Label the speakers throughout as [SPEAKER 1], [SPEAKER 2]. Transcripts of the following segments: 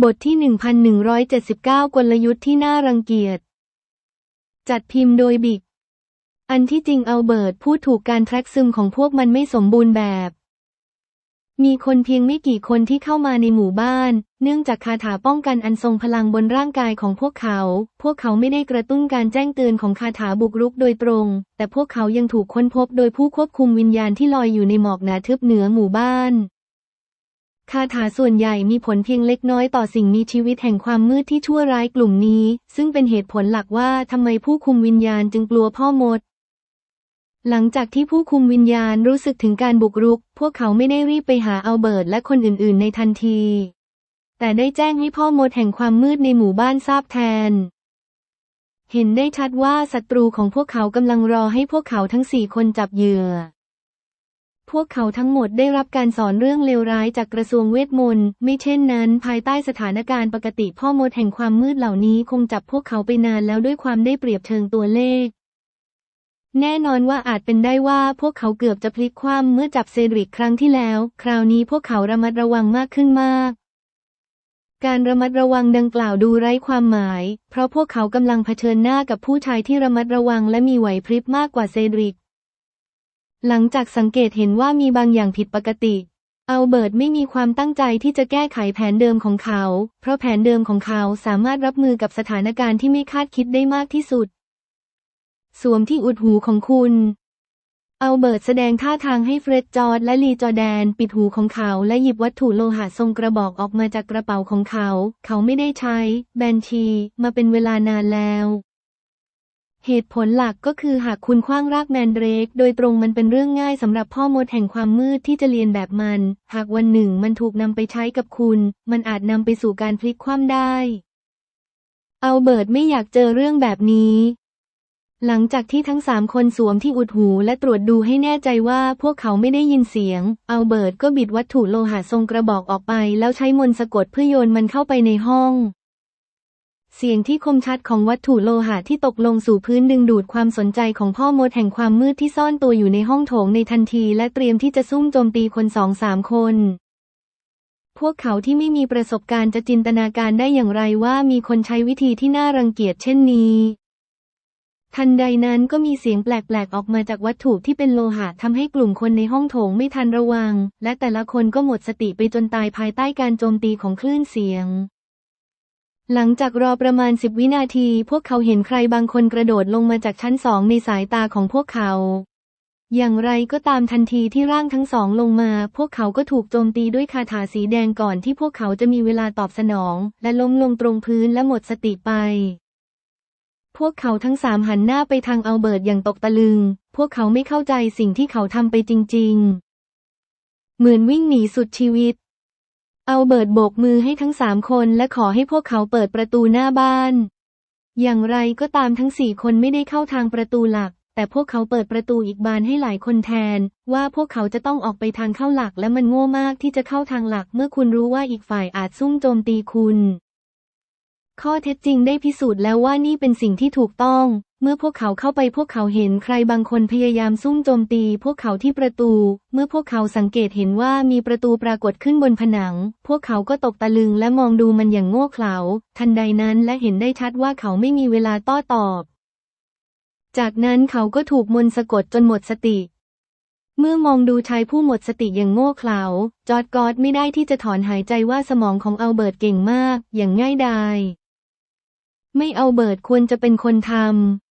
[SPEAKER 1] บทที่ 1179 กลยุทธ์ที่น่ารังเกียจ จัดพิมพ์โดยบิก อันที่จริงเอัลเบิร์ตพูดถูกการแทร็กซึมของพวกมันไม่สมบูรณ์แบบ มีคนเพียงไม่กี่คนที่เข้ามาในหมู่บ้าน เนื่องจากคาถาป้องกันอันทรงพลังบนร่างกายของพวกเขา พวกเขาไม่ได้กระตุ้นการแจ้งเตือนของคาถาบุกรุกโดยตรง แต่พวกเขายังถูกค้นพบโดยผู้ควบคุมวิญญาณที่ลอยอยู่ในหมอกหนาทึบเหนือหมู่บ้าน คาถาส่วนใหญ่มีผลเพียงเล็กน้อยต่อสิ่งมีชีวิตแห่งความมืดที่ชั่วร้ายกลุ่มนี้ ซึ่งเป็นเหตุผลหลักว่าทำไมผู้คุมวิญญาณจึงกลัวพ่อมด หลังจากที่ผู้คุมวิญญาณรู้สึกถึงการบุกรุก พวกเขาไม่ได้รีบไปหาอัลเบิร์ตและคนอื่น ๆ ในทันที แต่ได้แจ้งให้พ่อมดแห่งความมืดในหมู่บ้านทราบแทน เห็นได้ชัดว่าศัตรูของพวกเขากำลังรอให้พวกเขาทั้งสี่คนจับเหยื่อ พวกเขาทั้งหมดได้รับการสอนเรื่องเลวร้ายจากกระทรวงเวทมนต์ ไม่เช่นนั้น ภายใต้สถานการณ์ปกติพ่อมดแห่งความมืดเหล่านี้คงจับพวกเขาไปนานแล้วด้วยความได้เปรียบเชิงตัวเลข แน่นอนว่าอาจเป็นได้ว่าพวกเขาเกือบจะพลิกคว่ำเมื่อจับเซดริกครั้งที่แล้ว คราวนี้พวกเขาระมัดระวังมากขึ้นมาก การระมัดระวังดังกล่าวดูไร้ความหมาย เพราะพวกเขากำลังเผชิญหน้ากับผู้ชายที่ระมัดระวังและมีไหวพริบมากกว่าเซดริก หลังจากสังเกตเห็นว่ามีบางอย่างผิดปกติ อัลเบิร์ตไม่มีความตั้งใจที่จะแก้ไขแผนเดิมของเขา เพราะแผนเดิมของเขาสามารถรับมือกับสถานการณ์ที่ไม่คาดคิดได้มากที่สุด สวมที่อุดหูของคุณ อัลเบิร์ตแสดงท่าทางให้เฟร็ดจอร์ดและลีจอแดน ปิดหูของเขาและหยิบวัตถุโลหะทรงกระบอกออกมาจากกระเป๋าของเขา เขาไม่ได้ใช้ แบนชี มาเป็นเวลานานแล้ว เหตุผลหลักก็คือหากคุณคว้างรากแมนเดรก โดยตรงมันเป็นเรื่องง่ายสำหรับพ่อมดแห่งความมืดที่จะเรียนแบบมัน หากวันหนึ่งมันถูกนำไปใช้กับคุณ มันอาจนำไปสู่การพลิกคว่ำได้ เอัลเบิร์ตไม่อยากเจอเรื่องแบบนี้ หลังจากที่ทั้งสามคนสวมที่อุดหูและตรวจดูให้แน่ใจว่าพวกเขาไม่ได้ยินเสียง เอัลเบิร์ตก็บิดวัตถุโลหะทรงกระบอกออกไป แล้วใช้มนต์สะกดเพื่อโยนมันเข้าไปในห้อง เสียงที่คมชัดของวัตถุโลหะที่ตกลงสู่พื้นดึงดูดความสนใจของพ่อมดแห่งความมืดที่ซ่อนตัวอยู่ในห้องโถงในทันทีและเตรียมที่จะซุ่มโจมตีคนสองสามคน พวกเขาที่ไม่มีประสบการณ์จะจินตนาการได้อย่างไรว่ามีคนใช้วิธีที่น่ารังเกียจเช่นนี้ทันใดนั้นก็มีเสียงแปลกๆ ออกมาจากวัตถุที่เป็นโลหะทำให้กลุ่มคนในห้องโถงไม่ทันระวัง และแต่ละคนก็หมดสติไปจนตายภายใต้การโจมตีของคลื่นเสียง หลังจากรอประมาณสิบวินาที พวกเขาเห็นใครบางคนกระโดดลงมาจากชั้นสองในสายตาของพวกเขา อย่างไรก็ตามทันทีที่ร่างทั้งสองลงมา พวกเขาก็ถูกโจมตีด้วยคาถาสีแดงก่อนที่พวกเขาจะมีเวลาตอบสนอง และล้มลงตรงพื้นและหมดสติไป พวกเขาทั้งสามหันหน้าไปทางอัลเบิร์ตอย่างตกตะลึง พวกเขาไม่เข้าใจสิ่งที่เขาทำไปจริง ๆ เหมือนวิ่งหนีสุดชีวิต อัลเบิร์ตโบกมือให้ทั้งสามคนและขอให้พวกเขาเปิดประตูหน้าบ้าน อย่างไรก็ตามทั้งสี่คนไม่ได้เข้าทางประตูหลัก แต่พวกเขาเปิดประตูอีกบานให้หลายคนแทน ว่าพวกเขาจะต้องออกไปทางเข้าหลักและมันโง่มากที่จะเข้าทางหลักเมื่อคุณรู้ว่าอีกฝ่ายอาจซุ่มโจมตีคุณ ข้อเท็จจริงได้พิสูจน์แล้วว่านี่เป็นสิ่งที่ถูกต้อง เมื่อพวกเขาเข้าไปพวกเขาเห็นใครบางคนพยายามซุ่มโจมตี พวกเขาที่ประตู เมื่อพวกเขาสังเกตเห็นว่ามีประตูปรากฏขึ้นบนผนัง พวกเขาก็ตกตะลึงและมองดูมันอย่างโง่เขลา ทันใดนั้นและเห็นได้ชัดว่าเขาไม่มีเวลาโต้ตอบ จากนั้นเขาก็ถูกมนต์สะกดจนหมดสติ เมื่อมองดูชายผู้หมดสติอย่างโง่เขลา จอร์ดกอดไม่ได้ที่จะถอนหายใจว่าสมองของอัลเบิร์ตเก่งมาก อย่างง่ายดายไม่อัลเบิร์ตควรจะเป็นคนทำ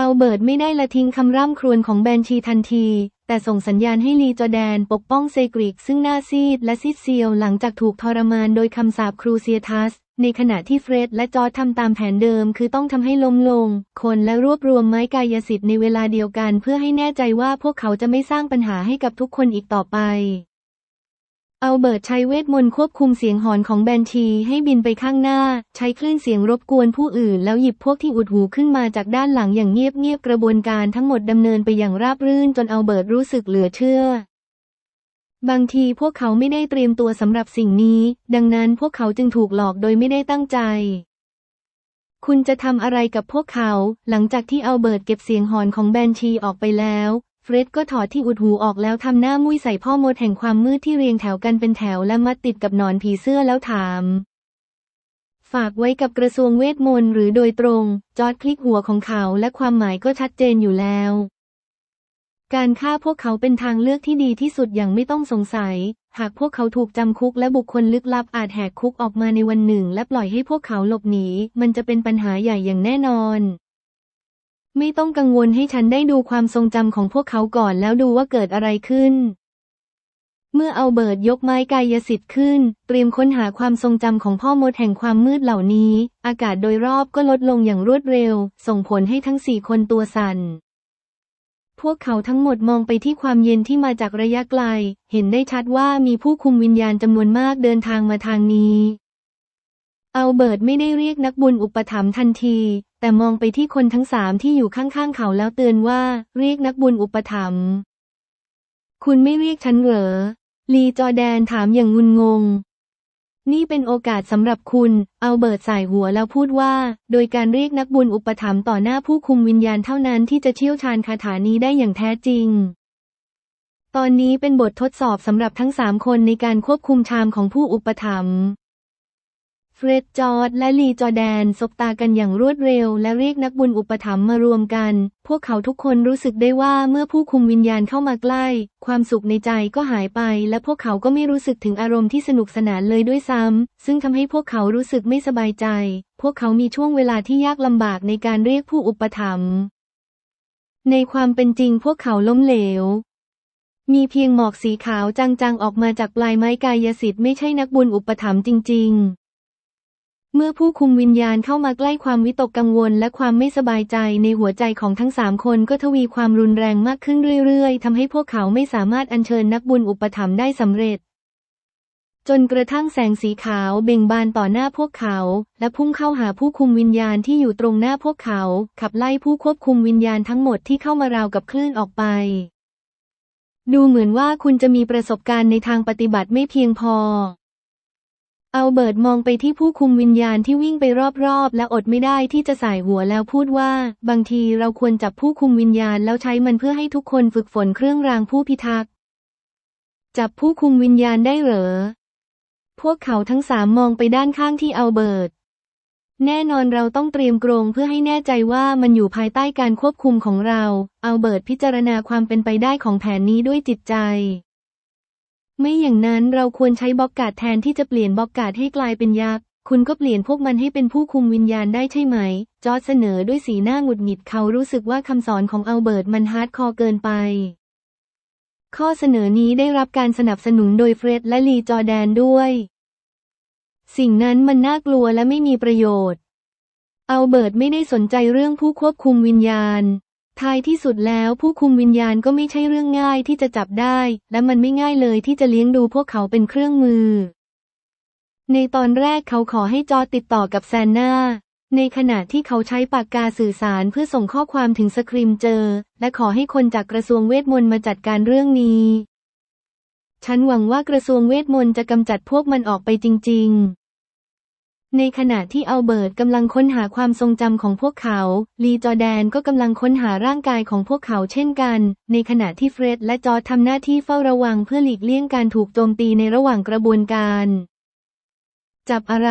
[SPEAKER 1] อัลเบิร์ตไม่ได้ละทิ้งคำร่ำครวญของแบนชีทันที แต่ส่งสัญญาณให้ลีจอแดนปกป้องเซกริกซึ่งหน้าซีดและซีดเซียวหลังจากถูกทรมานโดยคำสาปครูเซียทัส ในขณะที่เฟร็ดและจอร์จทำตามแผนเดิมคือต้องทำให้ล้มลง คนและรวบรวมไม้กายสิทธิ์ในเวลาเดียวกันเพื่อให้แน่ใจว่าพวกเขาจะไม่สร้างปัญหาให้กับทุกคนอีกต่อไป อัลเบิร์ตใช้เวทมนต์ควบคุมเสียงหอนของแบนชีให้บินไปข้างหน้า ใช้คลื่นเสียงรบกวนผู้อื่น แล้วหยิบพวกที่อุดหูขึ้นมาจากด้านหลังอย่างเงียบๆกระบวนการทั้งหมดดำเนินไปอย่างราบรื่นจนอัลเบิร์ตรู้สึกเหลือเชื่อ บางทีพวกเขาไม่ได้เตรียมตัวสำหรับสิ่งนี้ ดังนั้นพวกเขาจึงถูกหลอกโดยไม่ได้ตั้งใจ คุณจะทำอะไรกับพวกเขา หลังจากที่อัลเบิร์ตเก็บเสียงหอนของแบนชีออกไปแล้ว เฟร็ดก็ถอดที่อุดหูออกแล้วทำหน้ามุ้ยใส่พ่อมดแห่งความมืดที่เรียงแถวกันเป็นแถวและมัดติดกับหนอนผีเสื้อแล้วถาม ฝากไว้กับกระทรวงเวทมนต์หรือโดยตรง จอร์ดคลิกหัวของเขาและความหมายก็ชัดเจนอยู่แล้ว การฆ่าพวกเขาเป็นทางเลือกที่ดีที่สุดอย่างไม่ต้องสงสัย หากพวกเขาถูกจำคุกและบุคคลลึกลับอาจแหกคุกออกมาในวันหนึ่ง และปล่อยให้พวกเขาหลบหนีมันจะเป็นปัญหาใหญ่อย่างแน่นอน ไม่ต้องกังวลให้ฉันได้ดูความทรงจำของพวกเขาก่อนแล้วดูว่าเกิดอะไรขึ้น เมื่อเอาเบิร์ดยกไม้กายสิทธิ์ขึ้น เตรียมค้นหาความทรงจำของพ่อมดแห่งความมืดเหล่านี้ อากาศโดยรอบก็ลดลงอย่างรวดเร็ว ส่งผลให้ทั้งสี่คนตัวสั่น พวกเขาทั้งหมดมองไปที่ความเย็นที่มาจากระยะไกล เห็นได้ชัดว่ามีผู้คุมวิญญาณจำนวนมากเดินทางมาทางนี้ เอาเบิร์ดไม่ได้เรียกนักบุญอุปถัมภ์ทันที แต่มองไปที่คนทั้งสามที่อยู่ข้างๆเขาแล้วเตือนว่า เรียกนักบุญอุปถัมภ์คุณไม่เรียกฉันเหรอ ลีจอแดนถามอย่างงุนงง นี่เป็นโอกาสสำหรับคุณ เอาเบิร์ดสายหัวแล้วพูดว่า โดยการเรียกนักบุญอุปถัมภ์ต่อหน้าผู้คุมวิญญาณเท่านั้นที่จะเชี่ยวชาญคาถานี้ได้อย่างแท้จริงตอนนี้เป็นบททดสอบสำหรับทั้งสามคนในการควบคุมชามของผู้อุปถัมภ์ เฟร็ดจอร์ดและลีจอแดนสบตากันอย่างรวดเร็ว และเรียกนักบุญอุปถัมภ์มารวมกัน พวกเขาทุกคนรู้สึกได้ว่าเมื่อผู้คุมวิญญาณเข้ามาใกล้ ความสุขในใจก็หายไป และพวกเขาก็ไม่รู้สึกถึงอารมณ์ที่สนุกสนานเลยด้วยซ้ำ ซึ่งทำให้พวกเขารู้สึกไม่สบายใจ พวกเขามีช่วงเวลาที่ยากลำบากในการเรียกผู้อุปถัมภ์ในความเป็นจริงพวกเขาล้มเหลวมีเพียงหมอกสีขาวจางๆออกมาจากปลายไม้กายสิทธิ์ไม่ใช่นักบุญอุปถัมภ์จริง ๆ เมื่อผู้คุมวิญญาณเข้ามาใกล้ความวิตกกังวลและความไม่สบายใจในหัวใจของทั้งสามคนก็ทวีความรุนแรงมากขึ้นเรื่อยๆทำให้พวกเขาไม่สามารถอัญเชิญนักบุญอุปถัมภ์ได้สำเร็จ จนกระทั่งแสงสีขาวเบ่งบานต่อหน้าพวกเขา และพุ่งเข้าหาผู้คุมวิญญาณที่อยู่ตรงหน้าพวกเขา ขับไล่ผู้ควบคุมวิญญาณทั้งหมดที่เข้ามาราวกับคลื่นออกไป ดูเหมือนว่าคุณจะมีประสบการณ์ในทางปฏิบัติไม่เพียงพอ เอาเบิร์ดมองไปที่ผู้คุมวิญญาณที่วิ่งไปรอบๆ และอดไม่ได้ที่จะสายหัวแล้วพูดว่า บางทีเราควรจับผู้คุมวิญญาณแล้วใช้มันเพื่อให้ทุกคนฝึกฝนเครื่องรางผู้พิทักษ์ จับผู้คุมวิญญาณได้เหรอ พวกเขาทั้งสามมองไปด้านข้างที่เอาเบิร์ด แน่นอนเราต้องเตรียมกรงเพื่อให้แน่ใจว่ามันอยู่ภายใต้การควบคุมของเรา เอาเบิร์ดพิจารณาความเป็นไปได้ของแผนนี้ด้วยจิตใจ ไม่อย่างนั้นเราควรใช้บ็อกการ์ดแทนที่จะเปลี่ยนบ็อกการ์ดให้กลายเป็นยักษ์คุณก็เปลี่ยนพวกมันให้เป็นผู้คุมวิญญาณได้ใช่ไหม จอร์จเสนอด้วยสีหน้าหงุดหงิดเขารู้สึกว่าคำสอนของอัลเบิร์ตมันฮาร์ดคอร์เกินไป ข้อเสนอนี้ได้รับการสนับสนุนโดยเฟร็ดและลีจอร์แดนด้วย สิ่งนั้นมันน่ากลัวและไม่มีประโยชน์ อัลเบิร์ตไม่ได้สนใจเรื่องผู้ควบคุมวิญญาณ ท้ายที่สุดแล้วผู้คุมวิญญาณก็ไม่ใช่เรื่องง่ายที่จะจับได้ และมันไม่ง่ายเลยที่จะเลี้ยงดูพวกเขาเป็นเครื่องมือ ในตอนแรกเขาขอให้จอติดต่อกับแซนนาในขณะที่เขาใช้ปากกาสื่อสารเพื่อส่งข้อความถึงสคริมเจอ และขอให้คนจากกระทรวงเวทมนต์มาจัดการเรื่องนี้ ฉันหวังว่ากระทรวงเวทมนต์จะกำจัดพวกมันออกไปจริง ๆ ในขณะที่อัลเบิร์ตกำลังค้นหาความทรงจำของพวกเขา ลีจอแดนก็กำลังค้นหาร่างกายของพวกเขาเช่นกัน ในขณะที่เฟร็ดและจอร์จทำหน้าที่เฝ้าระวังเพื่อหลีกเลี่ยงการถูกโจมตีในระหว่างกระบวนการ จับอะไร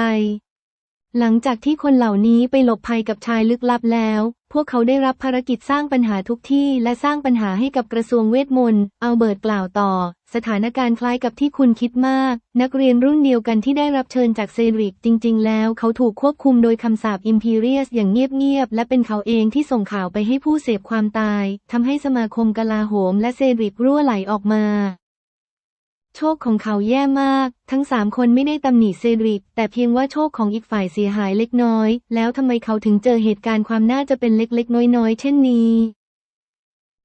[SPEAKER 1] หลังจากที่คนเหล่านี้ไปหลบภัยกับชายลึกลับแล้ว พวกเขาได้รับภารกิจสร้างปัญหาทุกที่และสร้างปัญหาให้กับกระทรวงเวทมนต์ เอัลเบิร์ตกล่าวต่อ สถานการณ์คล้ายกับที่คุณคิดมาก นักเรียนรุ่นเดียวกันที่ได้รับเชิญจากเซริกจริง ๆ แล้วเขาถูกควบคุมโดยคำสาปอิมพีเรียสอย่างเงียบ ๆ และเป็นเขาเองที่ส่งข่าวไปให้ผู้เสพความตายทำให้สมาคมกลาโหมและเซริกรั่วไหลออกมา โชคของเขาแย่มาก ทั้งสามคนไม่ได้ตำหนิเซดริก แต่เพียงว่าโชคของอีกฝ่ายเสียหายเล็กน้อย แล้วทำไมเขาถึงเจอเหตุการณ์ความน่าจะเป็นเล็กๆ น้อยๆ เช่นนี้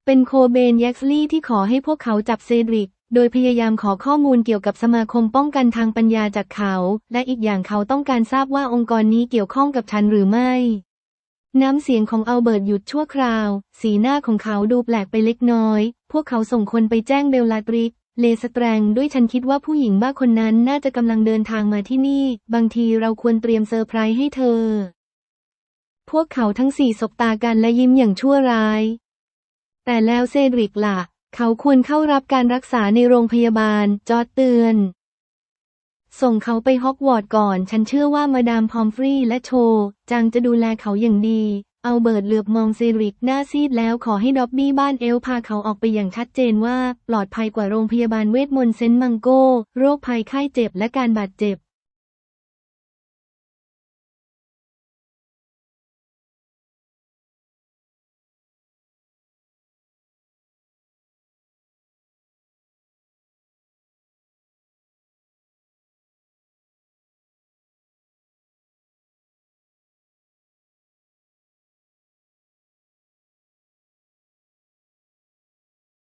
[SPEAKER 1] เป็นโคเบนแย็กซ์ลีย์ที่ขอให้พวกเขาจับเซดริก โดยพยายามขอข้อมูลเกี่ยวกับสมาคมป้องกันทางปัญญาจากเขา และอีกอย่างเขาต้องการทราบว่าองค์กรนี้เกี่ยวข้องกับฉันหรือไม่ น้ำเสียงของอัลเบิร์ตหยุดชั่วคราว สีหน้าของเขาดูแปลกไปเล็กน้อย พวกเขาส่งคนไปแจ้งเบลลาตริก เลสแตรงด้วยฉันคิดว่าผู้หญิงบ้าคนนั้นน่าจะกำลังเดินทางมาที่นี่ บางทีเราควรเตรียมเซอร์ไพรส์ให้เธอ พวกเขาทั้งสี่สบตากันและยิ้มอย่างชั่วร้าย แต่แล้วเซดริกล่ะ เขาควรเข้ารับการรักษาในโรงพยาบาล จอร์เตือน ส่งเขาไปฮอกวอตส์ก่อน ฉันเชื่อว่ามาดามพอมฟรีย์และโช จังจะดูแลเขาอย่างดีเอาเบิร์ดเหลือบมองเซริกหน้าซีดแล้วขอให้ด็อบบี้บ้านเอลพาเขาออกไปอย่างชัดเจนว่า ปลอดภัยกว่าโรงพยาบาลเวทมนต์เซนต์มังโกโรคภัยไข้เจ็บและการบาดเจ็บ